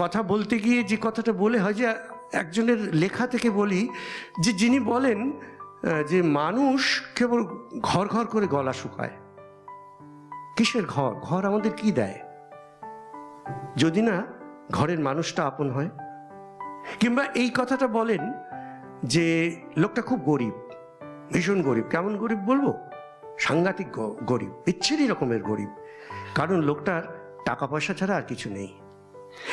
কথা বলতে গিয়ে যে কথাটা বলে হয় যে একজনের লেখা থেকে বলি যে যিনি বলেন যে মানুষ কেবল ঘর ঘর করে গলা শুকায়। কিসের ঘর? ঘর আমাদের কি দেয়? যদি না, ঘরের মানুষটা আপন হয়। কিংবা এই কথাটা বলেন যে লোকটা খুব গরিব, ভীষণ গরিব। কেমন গরিব বলব? সাংঘাতিক গরিব, বিচ্ছিরি রকমের গরিব। কারণ লোকটার টাকা পয়সা ছাড়া আর কিছু নেই।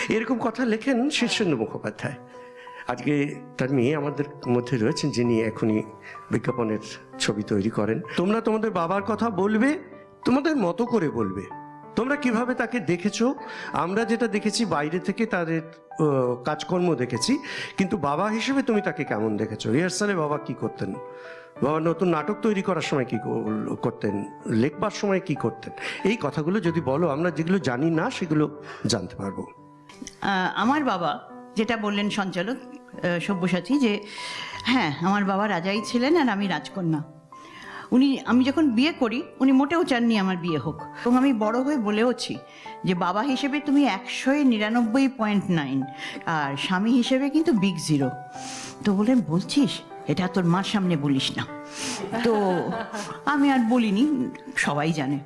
এরকম কথা লেখেন শীর্ষেন্দু মুখোপাধ্যায়। আজকে তার মেয়ে আমাদের মধ্যে রয়েছেন, যিনি এখনই বিজ্ঞাপনের ছবি তৈরি করেন। তোমরা তোমাদের বাবার কথা বলবে, তোমাদের মতো করে বলবে। তোমরা কীভাবে তাকে দেখেছ? আমরা যেটা দেখেছি, বাইরে থেকে তাদের কাজকর্ম দেখেছি, কিন্তু বাবা হিসেবে তুমি তাকে কেমন দেখেছ? রিহার্সালে বাবা কি করতেন? বাবা নতুন নাটক তৈরি করার সময় কি করতেন? লেখবার সময় কি করতেন? এই কথাগুলো যদি বলো, আমরা যেগুলো জানি না, সেগুলো জানতে পারব। আমার বাবা, যেটা বললেন সঞ্চালক সব্যসাচী, যে হ্যাঁ আমার বাবা রাজাই ছিলেন আর আমি রাজকন্যা। উনি, আমি যখন বিয়ে করি, উনি মোটেও চাননি আমার বিয়ে হোক। এবং আমি বড় হয়ে বলেওছি যে, বাবা হিসেবে তুমি একশোয় নিরানব্বই পয়েন্ট নাইন আর স্বামী হিসেবে কিন্তু বিগ জিরো তো বললেন, বলছিস? এটা তোর মার সামনে বলিস না। তো আমি আর বলিনি, সবাই জানে।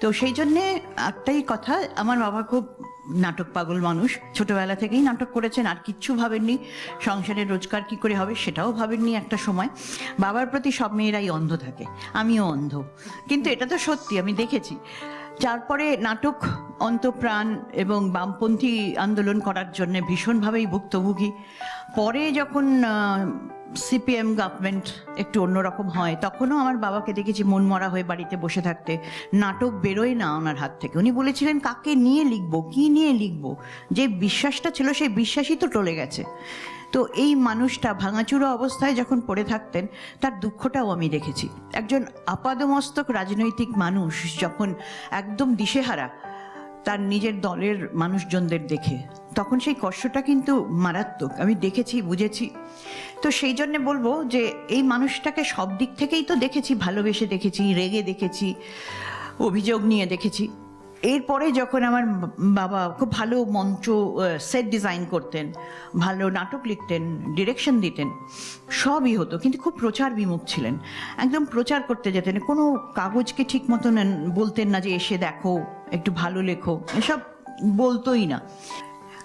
তো সেই জন্যে একটাই কথা, আমার বাবা খুব নাটক পাগল মানুষ। ছোটবেলা থেকেই নাটক করেছেন, আর কিচ্ছু ভাবেননি। সংসারের রোজগার কি করে হবে সেটাও ভাবেননি একটা সময়। বাবার প্রতি সব মেয়েরাই অন্ধ থাকে, আমিও অন্ধ। কিন্তু এটা তো সত্যি, আমি দেখেছি। তারপরে নাটক, অন্তপ্রাণ এবং বামপন্থী আন্দোলন করার জন্য ভীষণভাবেই ভুক্তভোগী। পরে যখন সিপিএম গভর্নমেন্ট একটু অন্যরকম হয়। তখনও আমার বাবাকে দেখেছি মন মরা হয়ে বাড়িতে বসে থাকতে। নাটক বেরোয় না ওনার হাত থেকে। উনি বলেছিলেন, কাকে নিয়ে লিখব? কি নিয়ে লিখব? যে বিশ্বাসটা ছিল, সেই বিশ্বাসই তো টলে গেছে। তো এই মানুষটা ভাঙাচুরো অবস্থায় যখন পড়ে থাকতেন, তার দুঃখটাও আমি দেখেছি। একজন আপাদমস্তক রাজনৈতিক মানুষ যখন একদম দিশেহারা তার নিজের দলের মানুষজনদের দেখে। তখন সেই কষ্টটা কিন্তু মারাত্মক। আমি দেখেছি, বুঝেছি। তো সেই জন্যে বলব যে, এই মানুষটাকে সব দিক থেকেই তো দেখেছি, ভালোবেসে দেখেছি, রেগে দেখেছি, অভিযোগ নিয়ে দেখেছি। এরপরে যখন আমার বাবা খুব ভালো মঞ্চ সেট ডিজাইন করতেন, ভালো নাটক লিখতেন ডিরেকশন দিতেন, সবই হতো। কিন্তু খুব প্রচার বিমুখ ছিলেন। একদম প্রচার করতে যেতেন। কোনো কাগজকে ঠিক মতন বলতেন না যে, এসে দেখো, একটু ভালো লেখো। এসব বলতোই না।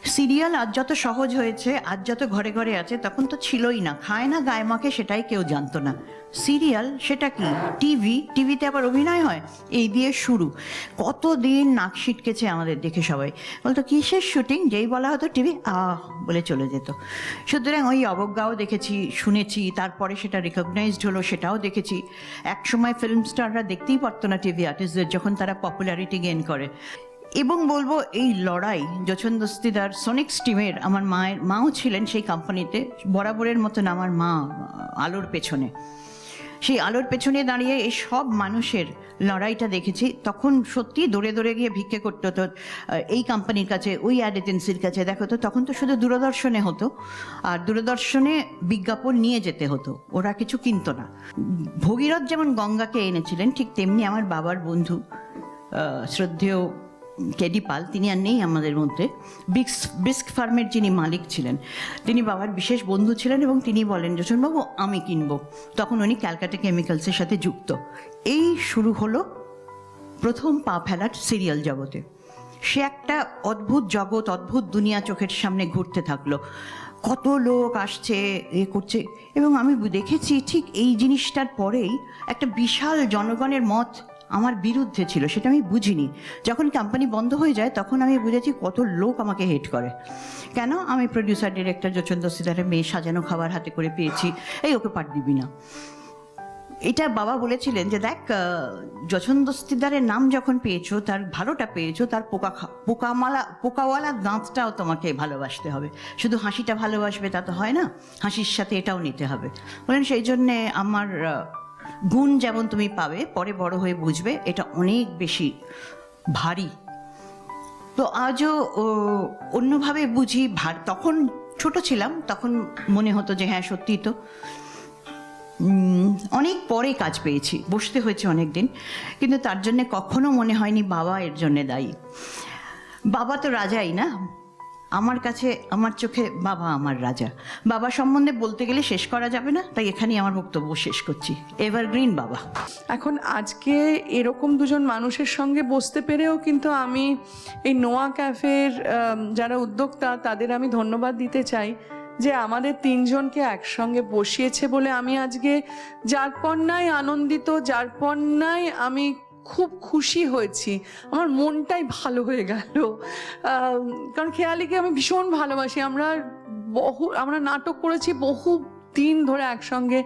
সিরিয়াল আজ যত সহজ হয়েছে, আজ যত ঘরে ঘরে আছে, তখন তো ছিলই না। খায় না গায়ে মাকে সেটাই কেউ জানতো না। সিরিয়াল সেটা কি? টিভি? টিভিতে আবার অভিনয় হয়? এই দিয়ে শুরু। কতদিন নাক ছিটকেছে আমাদের দেখে সবাই। বলতো, কিসের শুটিং? যেই বলা হতো টিভি, আহ, বলে চলে যেত। সুতরাং ওই অবজ্ঞাও দেখেছি, শুনেছি, তারপরে সেটা রিকগনাইজড হলো, সেটাও দেখেছি। একসময় ফিল্ম স্টাররা দেখতেই পারতো না টিভি আর্টিস্টদের যখন তারা পপুলারিটি গেন করে। এবং বলব এই লড়াই যচন দস্তিদার সোনিক্স টিমের আমার মায়ের মাও ছিলেন সেই কোম্পানিতে বরাবরের মতন আমার মা, আলোর পেছনে। সেই আলোর পেছনে দাঁড়িয়ে এই সব মানুষের লড়াইটা দেখেছি। তখন সত্যি দৌড়ে দৌড়ে গিয়ে ভিক্ষে করতে হতো এই কোম্পানির কাছে, ওই অ্যাড এজেন্সির কাছে দেখো তো, তখন তো শুধু দূরদর্শনে হতো। আর দূরদর্শনে বিজ্ঞাপন নিয়ে যেতে হতো, ওরা কিছু কিনতো না। ভগীরথ যেমন গঙ্গাকে এনেছিলেন, ঠিক তেমনি আমার বাবার বন্ধু শ্রদ্ধেয় কেডি পাল, তিনি আর নেই আমাদের মধ্যে। বিক্স, বিস্ক ফার্মের যিনি মালিক ছিলেন, তিনি বাবার বিশেষ বন্ধু ছিলেন এবং তিনি বলেন যশনবাবু আমি কিনবো। তখন উনি ক্যালকাটা কেমিক্যালসের সাথে যুক্ত। এই শুরু হলো প্রথম পা ফেলার সিরিয়াল জগতে। সে একটা অদ্ভুত জগৎ, অদ্ভুত দুনিয়া চোখের সামনে ঘুরতে থাকল। কত লোক আসছে, এ করছে, এবং আমি দেখেছি ঠিক এই জিনিসটার পরেই একটা বিশাল জনগণের মত আমার বিরুদ্ধে ছিল, সেটা আমি বুঝিনি। যখন কোম্পানি বন্ধ হয়ে যায়, তখন আমি বুঝেছি কত লোক আমাকে হেট করে। কেন? আমি প্রডিউসার ডিরেক্টর যচন্দ্র সিদারের মেয়ে সাজানো খাবার হাতে করে পেয়েছি, এই ওকে পাঠ দিবি না। এটা বাবা বলেছিলেন যে, দেখ যশন দস্তিদারের নাম যখন পেয়েছ, তার ভালোটা পেয়েছ, তার পোকা পোকামালা, পোকাওয়ালা দাঁতটাও তোমাকে ভালোবাসতে হবে। শুধু হাসিটা ভালোবাসবে তা তো হয় না, হাসির সাথে এটাও নিতে হবে। বলেন, সেই জন্যে আমার গুণ যেমন তুমি পাবে, পরে বড় হয়ে বুঝবে, এটা অনেক বেশি ভারী। তো আজও অন্যভাবে বুঝি, ভার, তখন ছোট ছিলাম, তখন মনে হতো যে হ্যাঁ সত্যিই তো। অনেক পরে কাজ পেয়েছি, বসতে হয়েছে অনেক দিন কিন্তু তার জন্যে কখনো মনে হয়নি বাবা এর জন্যে দায়ী। বাবা তো রাজাই না আমার কাছে, আমার চোখে বাবা আমার রাজা। বাবা সম্বন্ধে বলতে গেলে শেষ করা যাবে না, তাই এখানেই আমার বক্তব্য শেষ করছি। এভারগ্রিন বাবা। এখন আজকে এরকম দুজন মানুষের সঙ্গে বসতে পেরেও কিন্তু আমি এই নোয়া ক্যাফের যারা উদ্যোক্তা, তাদের আমি ধন্যবাদ দিতে চাই যে আমাদের তিনজনকে একসঙ্গে বসিয়েছে বলে আমি আজকে যার পণ্যায় আনন্দিত, যার পণ্যায় আমি খুব খুশি হয়েছি। আমার মনটাই ভালো হয়ে গেল। কারণ খেয়ালিকে আমি ভীষণ ভালোবাসি। আমরা বহু, আমরা নাটক করেছি বহু দিন ধরে একসঙ্গে।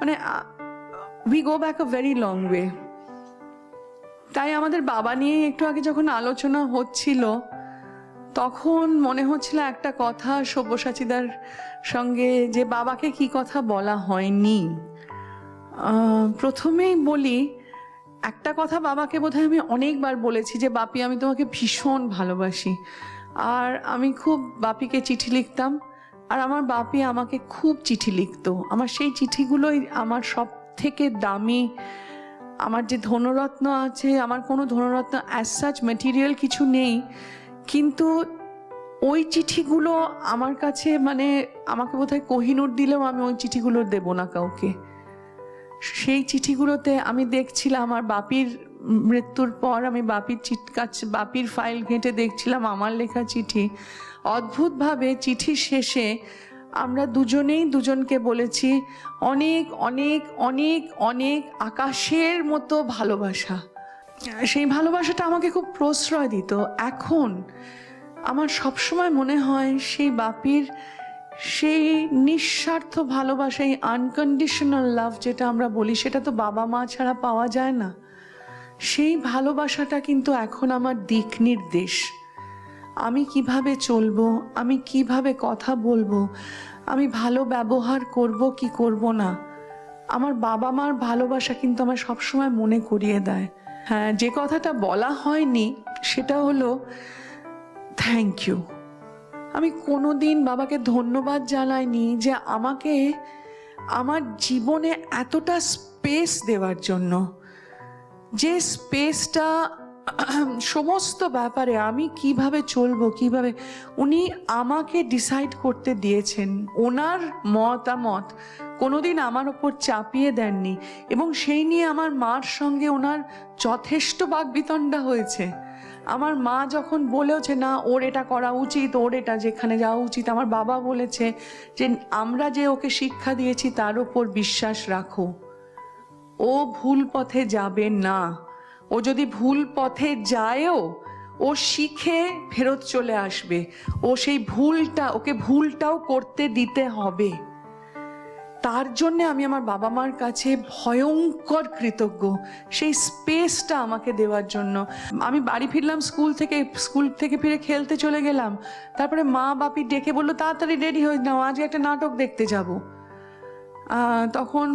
মানে we go back a very long way তাই আমাদের বাবা নিয়ে একটু আগে যখন আলোচনা হচ্ছিল, তখন মনে হচ্ছিল একটা কথা সব্যসাচীদার সঙ্গে যে বাবাকে কি কথা বলা হয়নি। প্রথমেই বলি একটা কথা বাবাকে বোধহয় আমি অনেকবার বলেছি যে, বাপি, আমি তোমাকে ভীষণ ভালোবাসি। আর আমি খুব বাপিকে চিঠি লিখতাম। আর আমার বাপি আমাকে খুব চিঠি লিখতো। আমার সেই চিঠিগুলোই আমার সব থেকে দামি। আমার যে ধনরত্ন আছে, আমার কোনো ধনরত্ন অ্যাজ সাচ মেটেরিয়াল কিছু নেই। কিন্তু ওই চিঠিগুলো আমার কাছে মানে আমাকে বোধহয় কোহিনুর দিলেও আমি ওই চিঠিগুলো দেবো না কাউকে। সেই চিঠিগুলোতে আমি দেখছিলাম আমার বাপির মৃত্যুর পর আমি বাপির কাছে বাপির ফাইল ঘেঁটে দেখছিলাম আমার লেখা চিঠি। অদ্ভুতভাবে চিঠি শেষে আমরা দুজনেই দুজনকে বলেছি, অনেক অনেক অনেক অনেক আকাশের মতো ভালোবাসা। সেই ভালোবাসাটা আমাকে খুব প্রশ্রয় দিত। এখন আমার সবসময় মনে হয় সেই বাপির সেই নিঃস্বার্থ ভালোবাসা, এই আনকন্ডিশনাল লাভ যেটা আমরা বলি, সেটা তো বাবা মা ছাড়া পাওয়া যায় না। সেই ভালোবাসাটা কিন্তু এখন আমার দিক নির্দেশ। আমি কীভাবে চলবো, আমি কীভাবে কথা বলব, আমি ভালো ব্যবহার করব কি করব না, আমার বাবা মার ভালোবাসা কিন্তু আমার সবসময় মনে করিয়ে দেয়। হ্যাঁ যে কথাটা বলা হয়নি, সেটা হলো থ্যাংক ইউ আমি কোনোদিন বাবাকে ধন্যবাদ জানাইনি যে আমাকে আমার জীবনে এতটা স্পেস দেওয়ার জন্য। যে স্পেসটা সমস্ত ব্যাপারে আমি কীভাবে চলবো, কীভাবে উনি আমাকে ডিসাইড করতে দিয়েছেন, ওনার মতামত কোনোদিন আমার ওপর চাপিয়ে দেননি এবং সেই নিয়ে আমার মার সঙ্গে ওনার যথেষ্ট বাগবিতণ্ডা হয়েছে। আমার মা যখন বলেওছে না, ওর এটা করা উচিত, ওর এটা যেখানে যাওয়া উচিত, আমার বাবা বলেছে যে, আমরা যে ওকে শিক্ষা দিয়েছি, তার ওপর বিশ্বাস রাখো। ও ভুল পথে যাবে না। ও যদি ভুল পথে যায়ও, ও শিখে ফেরত চলে আসবে। ও সেই ভুলটা, ওকে ভুলটাও করতে দিতে হবে। তার জন্য আমি আমার বাবা মার কাছে ভয়ঙ্কর কৃতজ্ঞ। সেই স্পেসটা আমাকে দেওয়ার জন্য। আমি বাড়ি ফিরলাম, স্কুল থেকে স্কুল থেকে ফিরে খেলতে চলে গেলাম। তারপরে মা বাপি ডেকে বলল, তাড়াতাড়ি রেডি হয়ে নাও, আজকে একটা নাটক দেখতে যাব। তখন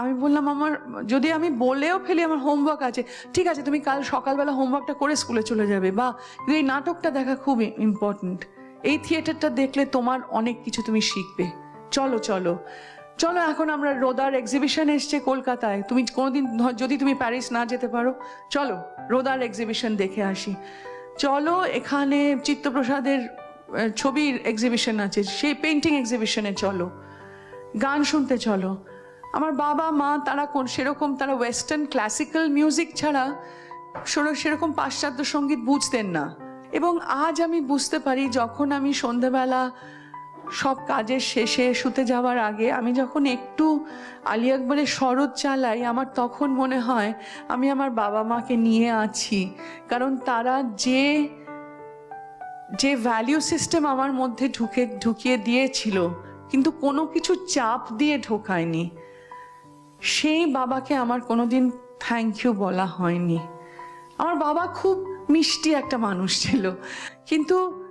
আমি বললাম, আমার, যদি আমি বলেও ফেলি আমার হোমওয়ার্ক আছে, ঠিক আছে, তুমি কাল সকালবেলা হোমওয়ার্কটা করে স্কুলে চলে যাবে। বা এই নাটকটা দেখা খুব ইম্পর্ট্যান্ট এই থিয়েটারটা দেখলে তোমার অনেক কিছু তুমি শিখবে। চলো চলো। চলো, এখন আমরা রোদার এক্সিবিশন এসছে কলকাতায়। তুমি কোনোদিন যদি তুমি প্যারিস না যেতে পারো, চলো, রোদার এক্সিবিশন দেখে আসি। চলো, এখানে চিত্তপ্রসাদের ছবির এক্সিবিশন আছে, সেই পেন্টিং এক্সিবিশনে চলো। গান শুনতে চলো। আমার বাবা, মা, তারা কোন সেরকম তারা ওয়েস্টার্ন ক্লাসিক্যাল মিউজিক ছাড়া সের- সেরকম পাশ্চাত্য সংগীত বুঝতেন না। এবং আজ আমি বুঝতে পারি, যখন আমি সন্ধেবেলা সব কাজের শেষে শুতে যাওয়ার আগে আমি যখন একটু আলী আকবরের শরৎ চালাই আমার তখন মনে হয় আমি আমার বাবা মাকে নিয়ে আছি। কারণ তারা যে যে ভ্যালিউ সিস্টেম আমার মধ্যে ঢুকে, ঢুকিয়ে দিয়েছিল কিন্তু কোনো কিছু চাপ দিয়ে ঢোকায়নি। সেই বাবাকে আমার কোনোদিন থ্যাংক ইউ বলা হয়নি। আমার বাবা খুব মিষ্টি একটা মানুষ ছিল। কিন্তু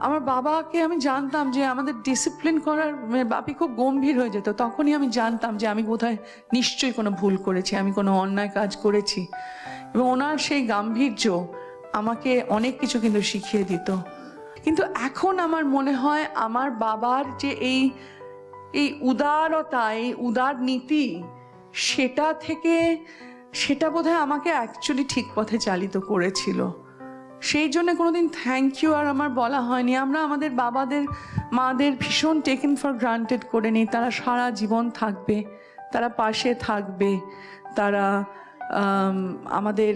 আমার বাবাকে আমি জানতাম যে আমাদের ডিসিপ্লিন করার মানে বাপি খুব গম্ভীর হয়ে যেত। তখনই আমি জানতাম যে আমি বোধহয় নিশ্চয়ই কোনো ভুল করেছি, আমি কোনো অন্যায় কাজ করেছি। এবং ওনার সেই গাম্ভীর্য আমাকে অনেক কিছু কিন্তু শিখিয়ে দিত। কিন্তু এখন আমার মনে হয় আমার বাবার যে এই এই উদারতা, এই উদার নীতি, সেটা থেকে, সেটা বোধহয় আমাকে অ্যাকচুয়ালি ঠিক পথে চালিত করেছিল। সেই জন্য কোনোদিন থ্যাংক ইউ আর আমার বলা হয়নি। আমরা আমাদের বাবাদের, মাদের ভীষণ টেকেন ফর গ্রান্টেড করে নিই। তারা সারা জীবন থাকবে, তারা পাশে থাকবে, তারা আমাদের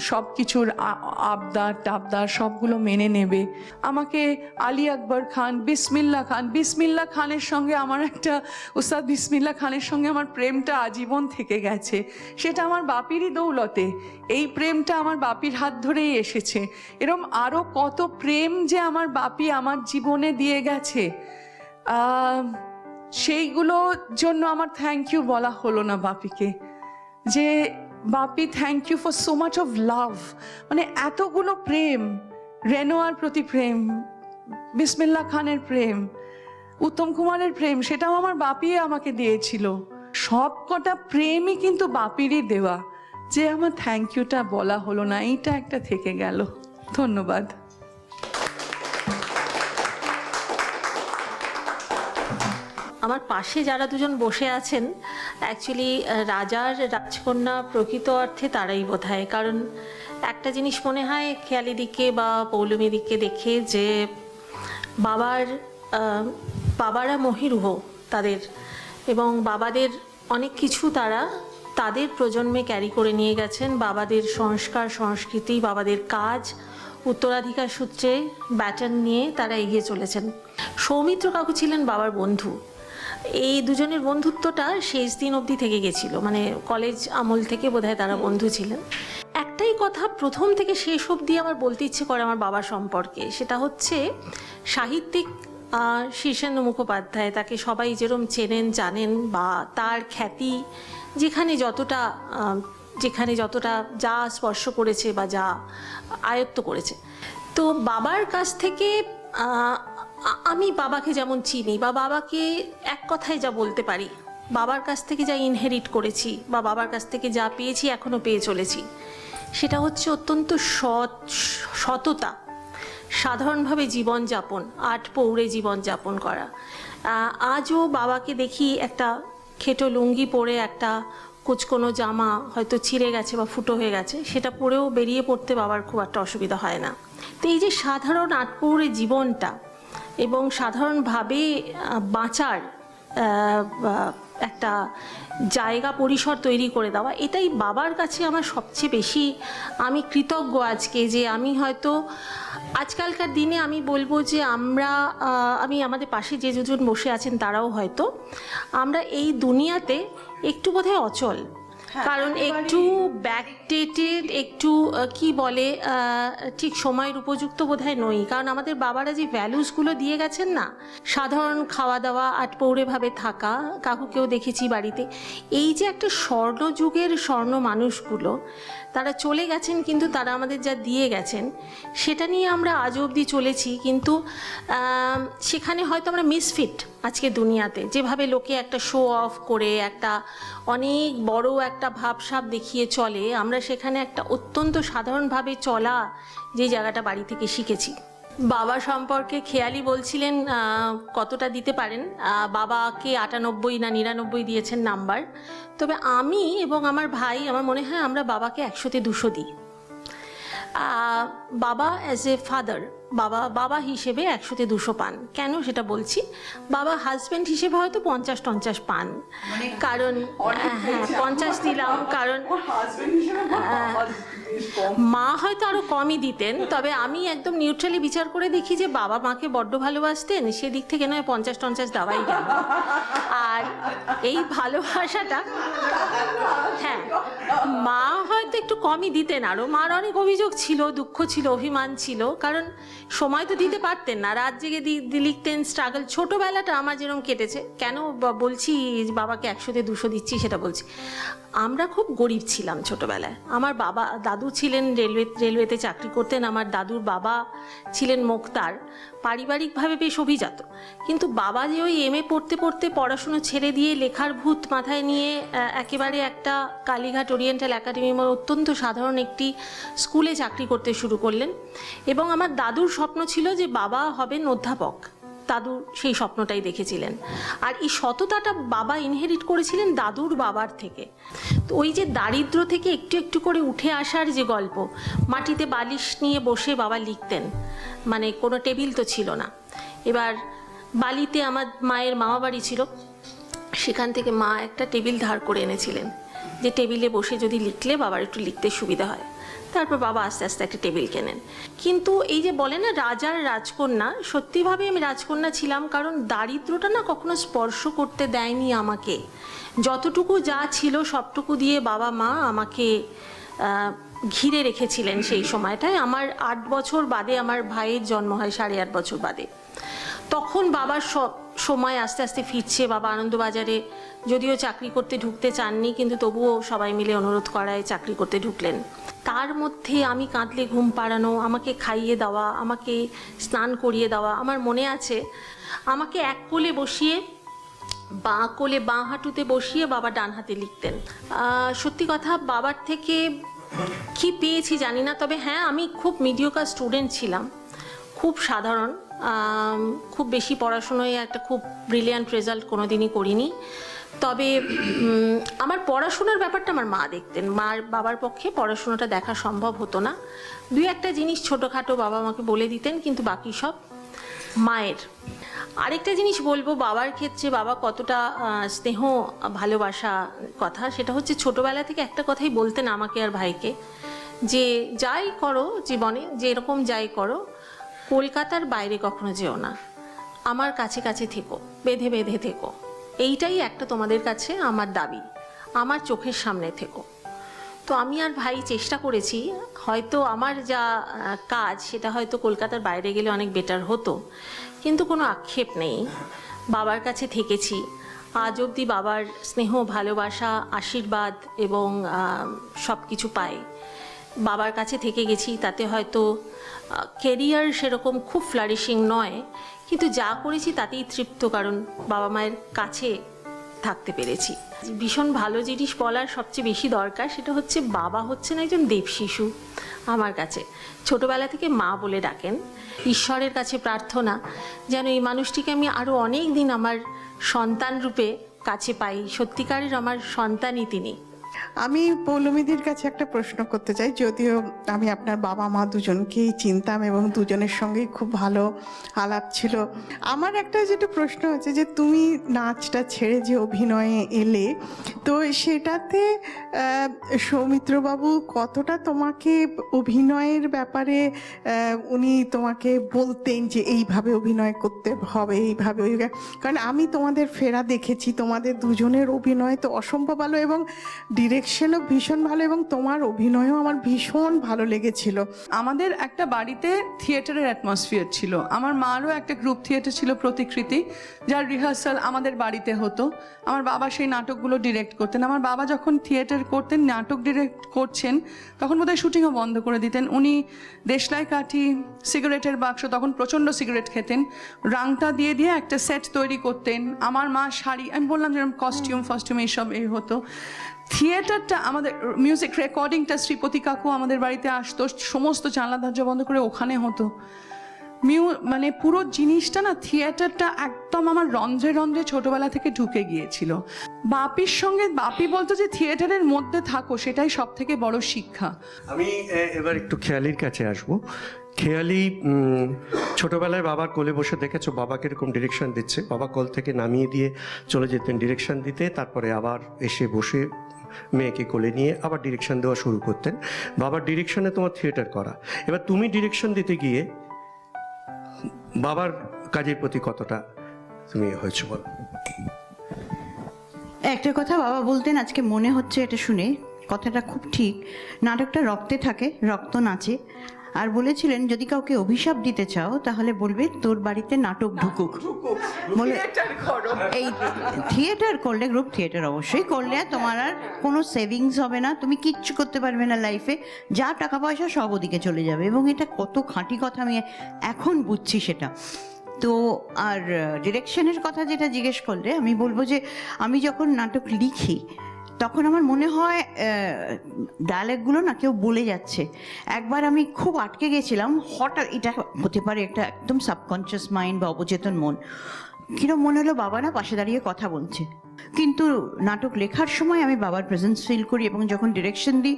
সব কিছুর আবদার, টাবদার সবগুলো মেনে নেবে। আমাকে আলী আকবর খান, বিসমিল্লা খান, বিসমিল্লা খানের সঙ্গে আমার একটা, উস্তাদ বিসমিল্লা খানের সঙ্গে আমার প্রেমটা আজীবন থেকে গেছে। সেটা আমার বাপিরই দৌলতে। এই প্রেমটা আমার বাপির হাত ধরেই এসেছে। এরম আরও কত প্রেম যে আমার বাপি আমার জীবনে দিয়ে গেছে। সেইগুলোর জন্য আমার থ্যাংক ইউ বলা হলো না বাপিকে। যে Bapi thank you for so much of love মানে এতগুলো প্রেম, রেনোয়ার প্রতি প্রেম বিসমিল্লা খানের প্রেম, উত্তম কুমারের প্রেম, সেটাও আমার বাপি আমাকে দিয়েছিল। সব কটা প্রেমই কিন্তু বাপিরই দেওয়া। যে আমার থ্যাংক ইউটা বলা হলো না, এইটা একটা থেকে গেল। ধন্যবাদ। আমার পাশে যারা দুজন বসে আছেন অ্যাকচুয়ালি রাজার রাজকন্যা প্রকৃত অর্থে তারাই বোধ কারণ একটা জিনিস মনে হয় খেয়ালি দিকে বা পৌলমী দিকে দেখে যে বাবার বাবারা মহিরুহ তাদের এবং বাবাদের অনেক কিছু তারা তাদের প্রজন্মে ক্যারি করে নিয়ে গেছেন। বাবাদের সংস্কার, সংস্কৃতি, বাবাদের কাজ, উত্তরাধিকার সূত্রে ব্যাটন নিয়ে তারা এগিয়ে চলেছেন। সৌমিত্র কাকু ছিলেন বাবার বন্ধু। এই দুজনের বন্ধুত্বটা শেষ দিন অবধি থেকে গেছিল। মানে কলেজ আমল থেকে বোধহয় তারা বন্ধু ছিলেন। একটাই কথা প্রথম থেকে শেষ অবধি আমার বলতে ইচ্ছে করে আমার বাবা সম্পর্কে। সেটা হচ্ছে সাহিত্যিক আহ, শীর্ষেন্দু মুখোপাধ্যায় তাকে সবাই যেরম চেনেন জানেন বা তার খ্যাতি যেখানে যতটা যেখানে যতটা যা স্পর্শ করেছে বা যা আয়ত্ত করেছে। তো বাবার কাছ থেকে আমি বাবাকে যেমন চিনি বা বাবাকে এক কথায় যা বলতে পারি, বাবার কাছ থেকে যা ইনহেরিট করেছি বা বাবার কাছ থেকে যা পেয়েছি, এখনও পেয়ে চলেছি, সেটা হচ্ছে অত্যন্ত সৎ, সততা, সাধারণভাবে জীবনযাপন, আট পৌরে জীবনযাপন করা। আজও বাবাকে দেখি একটা খেটো লুঙ্গি পরে একটা কুচকোনো জামা হয়তো ছিঁড়ে গেছে বা ফুটো হয়ে গেছে, সেটা পরেও বেরিয়ে পড়তে বাবার খুব একটা অসুবিধা হয় না। তো এই যে সাধারণ আটপৌরে জীবনটা এবং সাধারণভাবে বাঁচার একটা জায়গা পরিসর তৈরি করে দেওয়া এটাই বাবার কাছে আমার সবচেয়ে বেশি আমি কৃতজ্ঞ আজকে যে আমি হয়তো আজকালকার দিনে আমি বলব যে আমরা আমি আমাদের পাশে যে দুজন বসে আছেন তারাও হয়তো আমরা এই দুনিয়াতে একটু বোধহয় অচল। কারণ একটু ব্যাকডেটেড একটু কি বলে ঠিক সময়ের উপযুক্ত বোধহয় নই। কারণ আমাদের বাবারা যে ভ্যালুসগুলো দিয়ে গেছেন না, সাধারণ খাওয়া দাওয়া আটপৌরেভাবে থাকা, কাকুকেও দেখেছি বাড়িতে, এই যে একটা স্বর্ণযুগের স্বর্ণ মানুষগুলো, তারা চলে গেছেন কিন্তু তারা আমাদের যা দিয়ে গেছেন, সেটা নিয়ে আমরা আজ অবধি চলেছি। কিন্তু সেখানে হয়তো আমরা মিসফিট আজকে দুনিয়াতে। যেভাবে লোকে একটা শো অফ করে, একটা অনেক বড় একটা ভাবসাব দেখিয়ে চলে, আমরা সেখানে একটা অত্যন্ত সাধারণভাবে চলা যে জায়গাটা বাড়ি থেকে শিখেছি। বাবা সম্পর্কে খেয়ালি বলছিলেন কতটা দিতে পারেন? বাবাকে আটানব্বই না নিরানব্বই দিয়েছেন নাম্বার। তবে আমি এবং আমার ভাই, আমার মনে হয় আমরা বাবাকে একশোতে দুশো দিই। বাবা অ্যাজ এ ফাদার বাবা বাবা হিসেবে একশোতে দুশো পান। কেন সেটা বলছি? বাবা হাজব্যান্ড হিসেবে হয়তো পঞ্চাশ টঞ্চাশ পান। কারণ হ্যাঁ পঞ্চাশ দিলাম কারণ মা হয়তো আরও কমই দিতেন, তবে আমি একদম নিউট্রালি বিচার করে দেখি যে বাবা মাকে বড্ড ভালোবাসতেন, সেদিক থেকে নয় পঞ্চাশ টঞ্চাশ দেওয়াই গেল। আর এই ভালোবাসাটা হ্যাঁ মা হয়তো একটু কমই দিতেন আরও মার অনেক অভিযোগ ছিল, দুঃখ ছিল, অভিমান ছিল, কারণ সময় তো দিতে পারতেন না, রাত জেগে লিখতেন স্ট্রাগল ছোটোবেলাটা আমার যেরকম কেটেছে, কেন বলছি বাবাকে একশোতে দুশো দিচ্ছি সেটা বলছি। আমরা খুব গরিব ছিলাম ছোটোবেলায়, আমার বাবা, দাদু ছিলেন রেলওয়ে, রেলওয়েতে চাকরি করতেন, আমার দাদুর বাবা ছিলেন মোক্তার। পারিবারিকভাবে বেশ অভিজাত। কিন্তু বাবা যে ওই এম এ পড়তে পড়তে পড়াশুনো ছেড়ে দিয়ে লেখার ভূত মাথায় নিয়ে একেবারে একটা কালীঘাট ওরিয়েন্টাল একাডেমি অত্যন্ত সাধারণ একটি স্কুলে চাকরি করতে শুরু করলেন এবং আমার দাদুর স্বপ্ন ছিল যে বাবা হবেন অধ্যাপক। দাদু সেই স্বপ্নটাই দেখেছিলেন। আর এই সততাটা বাবা ইনহেরিট করেছিলেন দাদুর বাবার থেকে। তো ওই যে দারিদ্র থেকে একটু একটু করে উঠে আসার যে গল্প, মাটিতে বালিশ নিয়ে বসে বাবা লিখতেন। মানে কোনো টেবিল তো ছিল না। এবার বালিতে আমার মায়ের মামা বাড়ি ছিল। সেখান থেকে মা একটা টেবিল ধার করে এনেছিলেন। যে টেবিলে বসে যদি লিখলে বাবার একটু লিখতে সুবিধা হয়। তারপর বাবা আস্তে আস্তে একটা টেবিল কেনেন। কিন্তু এই যে বলে না, রাজার রাজকন্যা সত্যিভাবে আমি রাজকন্যা ছিলাম কারণ দারিদ্রটা না কখনো স্পর্শ করতে দেয়নি আমাকে। যতটুকু যা ছিল সবটুকু দিয়ে বাবা মা আমাকে ঘিরে রেখেছিলেন সেই সময়টায়। আমার আট বছর বাদে আমার ভাইয়ের জন্ম হয়, সাড়ে আট বছর বাদে। তখন বাবার সব সময় আস্তে আস্তে ফিরছে বাবা আনন্দবাজারে। যদিও চাকরি করতে ঢুকতে চাননি, কিন্তু তবুও সবাই মিলে অনুরোধ করায় চাকরি করতে ঢুকলেন। তার মধ্যে আমি কাঁদলে ঘুম পাড়ানো, আমাকে খাইয়ে দেওয়া, আমাকে স্নান করিয়ে দেওয়া, আমার মনে আছে, আমাকে এক কোলে বসিয়ে, বাঁ কোলে বাঁ হাঁটুতে বসিয়ে বাবা ডান হাতে লিখতেন। সত্যি কথা বাবার থেকে কি পেয়েছি জানি না, তবে হ্যাঁ আমি খুব মিডিওকার স্টুডেন্ট ছিলাম। খুব সাধারণ। খুব বেশি পড়াশুনোয় একটা খুব ব্রিলিয়ান্ট রেজাল্ট কোনোদিনই করিনি। তবে আমার পড়াশোনার ব্যাপারটা আমার মা দেখতেন। মার বাবার পক্ষে পড়াশোনাটা দেখা সম্ভব হতো না। দুই একটা জিনিস ছোটোখাটো বাবা আমাকে বলে দিতেন, কিন্তু বাকি সব মায়ের। আরেকটা জিনিস বলব, বাবার ক্ষেত্রে বাবা কতটা স্নেহ, ভালোবাসা কথা, সেটা হচ্ছে ছোটোবেলা থেকে একটা কথাই বলতেন আমাকে আর ভাইকে, যে যাই করো জীবনে যেরকম যাই করো কলকাতার বাইরে কখনো যেও না। আমার কাছে কাছে থেকো, বেঁধে বেঁধে থেকো। এইটাই একটা তোমাদের কাছে আমার দাবি, আমার চোখের সামনে থেকো। তো আমি আর ভাই চেষ্টা করেছি, হয়তো আমার যা কাজ সেটা হয়তো কলকাতার বাইরে গেলে অনেক বেটার হতো। কিন্তু কোনো আক্ষেপ নেই। বাবার কাছে থেকেছি। আজ অবধি বাবার স্নেহ, ভালোবাসা, আশীর্বাদ এবং সব কিছু পাই। বাবার কাছে থেকে গেছি, তাতে হয়তো কেরিয়ার সেরকম খুব ফ্লারিশিং নয়, কিন্তু যা করেছি তাতেই তৃপ্ত, কারণ বাবা মায়ের কাছে থাকতে পেরেছি। ভীষণ ভালো জিনিস বলার সবচেয়ে বেশি দরকার সেটা হচ্ছে বাবা হচ্ছেন একজন দেব শিশু আমার কাছে। ছোটবেলা থেকে মা বলে ডাকেন, ঈশ্বরের কাছে প্রার্থনা, যেন এই মানুষটিকে আমি আরও অনেক দিন আমার সন্তান রূপে কাছে পাই, সত্যিকারের আমার সন্তানই তিনি। আমি পৌলমীদির কাছে একটা প্রশ্ন করতে চাই, যদিও আমি আপনার বাবা মা দুজনকেই চিনতাম এবং দুজনের সঙ্গেই খুব ভালো আলাপ ছিল। আমার একটা যেটা প্রশ্ন হচ্ছে যে, তুমি নাচটা ছেড়ে যে অভিনয়ে এলে, তো সেটাতে সৌমিত্রবাবু কতটা তোমাকে অভিনয়ের ব্যাপারে উনি তোমাকে বলতেন যে এইভাবে অভিনয় করতে হবে, এইভাবে কারণ আমি তোমাদের ফেরা দেখেছি, তোমাদের দুজনের অভিনয় তো অসম্ভব ভালো এবং ডিরেকশনও ভীষণ ভালো এবং তোমার অভিনয়ও আমার ভীষণ ভালো লেগেছিল। আমাদের একটা বাড়িতে থিয়েটারের অ্যাটমসফিয়ার ছিল। আমার মারও একটা গ্রুপ থিয়েটার ছিল প্রতিকৃতি যার রিহার্সাল আমাদের বাড়িতে হতো। আমার বাবা সেই নাটকগুলো ডিরেক্ট করতেন। আমার বাবা যখন থিয়েটার করতেন নাটক ডিরেক্ট করছেন তখন বোধহয় শুটিংও বন্ধ করে দিতেন। উনি দেশলাই কাঠি সিগারেটের বাক্স তখন প্রচণ্ড সিগারেট খেতেন। রাংটা দিয়ে দিয়ে একটা সেট তৈরি করতেন। আমার মা শাড়ি আমি বললাম যেরকম কস্টিউম ফস্টিউম এইসব এই হতো। থিয়েটারটা আমাদের মিউজিক রেকর্ডিংটা শ্রীপতি কাকু আমাদের বাড়িতে আসতো, সমস্ত জানলা দরজা বন্ধ করে ওখানে হতো। মিউ মানে পুরো জিনিসটা না থিয়েটারটা একদম আমার রন্ধ্রে রন্ধ্রে ছোটবেলা থেকে ঢুকে গিয়েছিল। বাপির সঙ্গে, বাপি বলতো যে থিয়েটারের মধ্যে থাকো, সেটাই সব থেকে বড় শিক্ষা। আমি এবার একটু খেয়ালির কাছে আসব। খেয়ালি ছোটবেলায় বাবার কোলে বসে দেখেছ, বাবা কীরকম ডিরেকশন দিচ্ছে? বাবা কল থেকে নামিয়ে দিয়ে চলে যেতেন ডিরেকশন দিতে, তারপরে আবার এসে বসে মেয়েকে কোলে নিয়ে আবার ডিরেকশন দেওয়া শুরু করতেন। বাবার ডিরেকশনে তোমার থিয়েটার করা। এবার তুমি ডিরেকশন দিতে গিয়ে বাবার কাজের প্রতি কতটা তুমি হয়েছো বলো। একটা কথা বাবা বলতেন, আজকে মনে হচ্ছে এটা শুনে কথাটা খুব ঠিক। নাটকটা রক্তে থাকে, রক্ত নাচে। আর বলেছিলেন, যদি কাউকে অভিশাপ দিতে চাও, তাহলে বলবে, তোর বাড়িতে নাটক ঢুকুক। বলে, এই থিয়েটার করলে গ্রুপ থিয়েটার অবশ্যই করলে, তোমার আর কোনো সেভিংস হবে না। তুমি কিচ্ছু করতে পারবে না লাইফে যা টাকা পয়সা, সব ওদিকে চলে যাবে। এবং এটা কত খাঁটি কথা, আমি এখন বুঝছি সেটা। তো, আর ডিরেকশনের কথা যেটা জিজ্ঞেস করলে, আমি বলব যে, আমি যখন নাটক লিখি তখন আমার মনে হয় ডায়ালেকগুলো না কেউ বলে যাচ্ছে। একবার আমি খুব আটকে গেছিলাম, হঠাৎ এটা হতে পারে একটা একদম সাবকনসিয়াস মাইন্ড বা অবচেতন মন। কিরম মনে হলো, বাবা না পাশে দাঁড়িয়ে কথা বলছে। কিন্তু নাটক লেখার সময় আমি বাবার প্রেজেন্স ফিল করি এবং যখন ডিরেকশন দিই,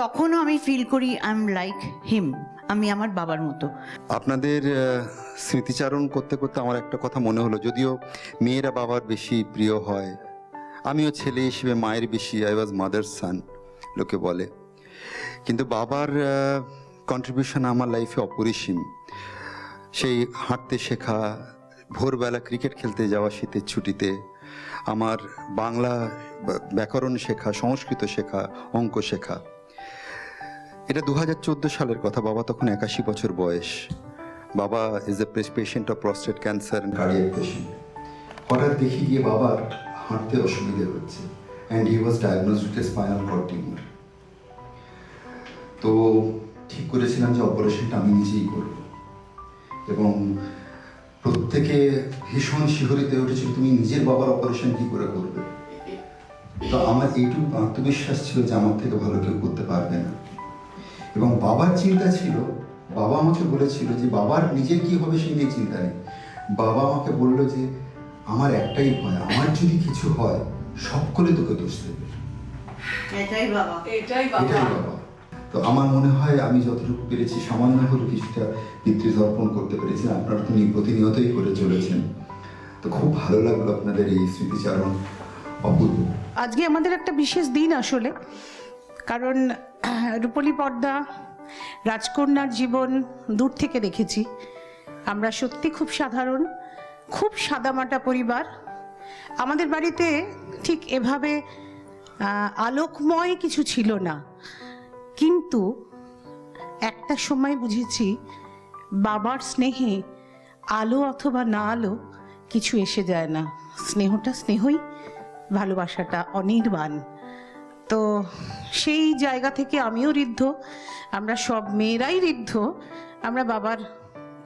তখনও আমি ফিল করি আই এম লাইক হিম আমি আমার বাবার মতো। আপনাদের স্মৃতিচারণ করতে করতে আমার একটা কথা মনে হলো, যদিও মেয়েরা বাবার বেশি প্রিয় হয় আমিও ছেলে হিসেবে মায়ের বেশি আই ওয়াজ মাদার সান লোকে বলে। কিন্তু বাবার কন্ট্রিবিউশন আমার লাইফে অপরিসীম। সেই হাঁটতে শেখা, ভোরবেলা ক্রিকেট খেলতে যাওয়া শীতের ছুটিতে, আমার বাংলা ব্যাকরণ শেখা, সংস্কৃত শেখা, অঙ্ক শেখা। এটা দু হাজার চোদ্দ সালের কথা, বাবা তখন একাশি বছর বয়স। বাবা is a patient of prostate cancer হঠাৎ দেখি গিয়ে বাবার হাঁটতে অসুবিধে হচ্ছে। And he was diagnose with spinal cord tumour তো ঠিক করেছিলাম যে অপারেশনটা আমি নিজেই করব। এবং প্রত্যেকে ভীষণ শিহরিত উঠেছিল, তুমি নিজের বাবার অপারেশন কি করে করবে? তো আমার এইটুকু আত্মবিশ্বাস ছিল যে আমার থেকে ভালো কেউ করতে পারবে না। এবং বাবার চিন্তা ছিল, বাবা আমাকে বলেছিল যে, বাবার নিজের কি হবে সেই নিয়ে চিন্তা নেই। বাবা আমাকে বলল যে আমার একটাই ভয় আমার যদি কিছু হয় সকলে তোকে দোষ দেবে। এটাই বাবা। এটাই এটাই বাবা। তো আমার মনে হয় আমি যতটুকু পেরেছি সামান্য হলেও কিছুটা পিতৃতর্পণ করতে পেরেছি আপনারা তো নি- প্রতিনিয়তই করে চলেছেন। তো খুব ভালো লাগল আপনাদের এই স্মৃতিচারণ অপূর্ব। আজকে আমাদের একটা বিশেষ দিন আসলে। কারণ রূপলী পর্দা রাজকন্যার জীবন দূর থেকে দেখেছি। আমরা সত্যি খুব সাধারণ। খুব সাদামাটা পরিবার। আমাদের বাড়িতে ঠিক এভাবে আলোকময় কিছু ছিল না। কিন্তু একটা সময় বুঝেছি, বাবার স্নেহে আলো অথবা না আলো কিছু এসে যায় না। স্নেহটা স্নেহই, ভালোবাসাটা অনির্বাণ। তো সেই জায়গা থেকে আমিও ঋদ্ধ, আমরা সব মেয়েরাই ঋদ্ধ, আমরা বাবার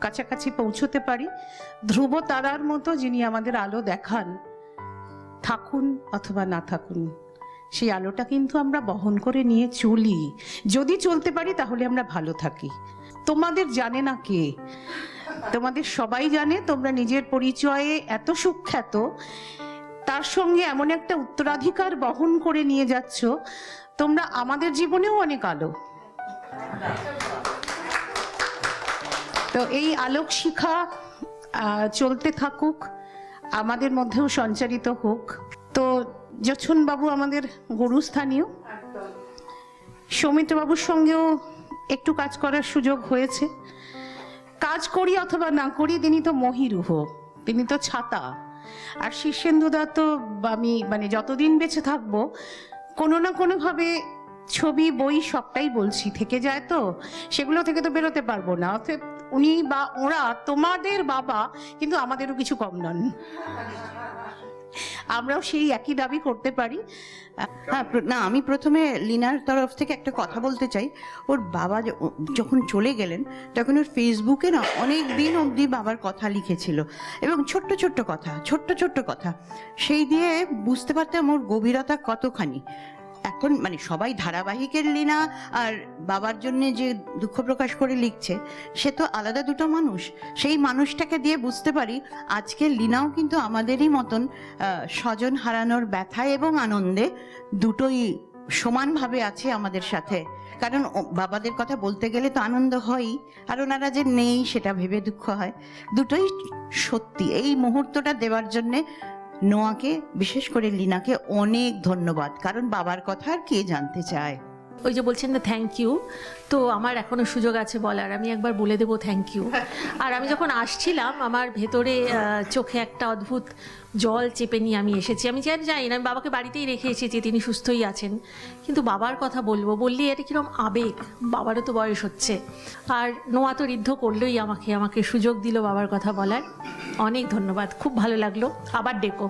কাছাকাছি পৌঁছতে পারি। ধ্রুব তারার মতো যিনি আমাদের আলো দেখান, থাকুন অথবা না থাকুন, সেই আলোটা কিন্তু আমরা বহন করে নিয়ে চলি। যদি চলতে পারি তাহলে আমরা ভালো থাকি। তোমাদের জানে না কে? তোমাদের সবাই জানে, তোমরা নিজের পরিচয়ে এত সুখ্যাত, তার সঙ্গে এমন একটা উত্তরাধিকার বহন করে নিয়ে যাচ্ছ, তোমরা আমাদের জীবনেও অনেক আলো। তো এই আলোক শিখা চলতে থাকুক, আমাদের মধ্যেও সঞ্চারিত হোক। তো বাবু আমাদের গুরুস্থানীয়। সৌমিত্রবাবুর সঙ্গেও একটু কাজ করার সুযোগ হয়েছে। কাজ করি অথবা না করি, তিনি তো মহিরুহ, তিনি তো ছাতা। আর শীর্ষেন্দুদা তো আমি মানে যতদিন বেঁচে থাকব, কোনো না কোনোভাবে ছবি, বই সবটাই বলছি। থেকে যায় তো, সেগুলো থেকে তো বেরোতে পারব না। অতএব উনি বা ওরা তোমাদের বাবা, কিন্তু আমাদেরও কিছু কম নন। আমরাও সেই একই দাবি করতে পারি। হ্যাঁ না, আমি প্রথমে লিনার তরফ থেকে একটা কথা বলতে চাই। ওর বাবা যখন চলে গেলেন, তখন ওর ফেসবুকে না অনেক দিন অবধি বাবার কথা লিখেছিল। এবং ছোট্ট ছোট্ট কথা, ছোট্ট ছোট্ট কথা। সেই দিয়ে বুঝতে পারতাম ওর গভীরতা কতখানি। এখন মানে সবাই ধারাবাহিকের লিনা আর বাবার জন্য যে দুঃখ প্রকাশ করে লিখছে, সে তো আলাদা দুটো মানুষ। সেই মানুষটাকে দিয়ে বুঝতে পারি আজকে লীনাও কিন্তু আমাদেরই মতন স্বজন হারানোর ব্যথায় এবং আনন্দে দুটোই সমানভাবে আছে আমাদের সাথে। কারণ বাবাদের কথা বলতে গেলে তো আনন্দ হয়ই, আর ওনারা যে নেই সেটা ভেবে দুঃখ হয়। দুটোই সত্যি। এই মুহূর্তটা দেওয়ার জন্যে নোয়াকে বিশেষ করে লিনাকে অনেক ধন্যবাদ। কারণ বাবার কথা আর কে জানতে চায়? ওই যে বলছেন না থ্যাংক ইউ তো আমার এখনও সুযোগ আছে বলার। আমি একবার বলে দেবো থ্যাংক ইউ আর আমি যখন আসছিলাম, আমার ভেতরে চোখে একটা অদ্ভুত জল চেপে নিয়ে আমি এসেছি। আমি জানি জানি না, আমি বাবাকে বাড়িতেই রেখে এসেছি, তিনি সুস্থই আছেন। কিন্তু বাবার কথা বলব, বললি এটা কিরম আবেগ, বাবারও তো বয়স হচ্ছে। আর নোয়া তো ঋদ্ধ করলোই আমাকে আমাকে সুযোগ দিল বাবার কথা বলার। অনেক ধন্যবাদ, খুব ভালো লাগল। আবার ডেকো।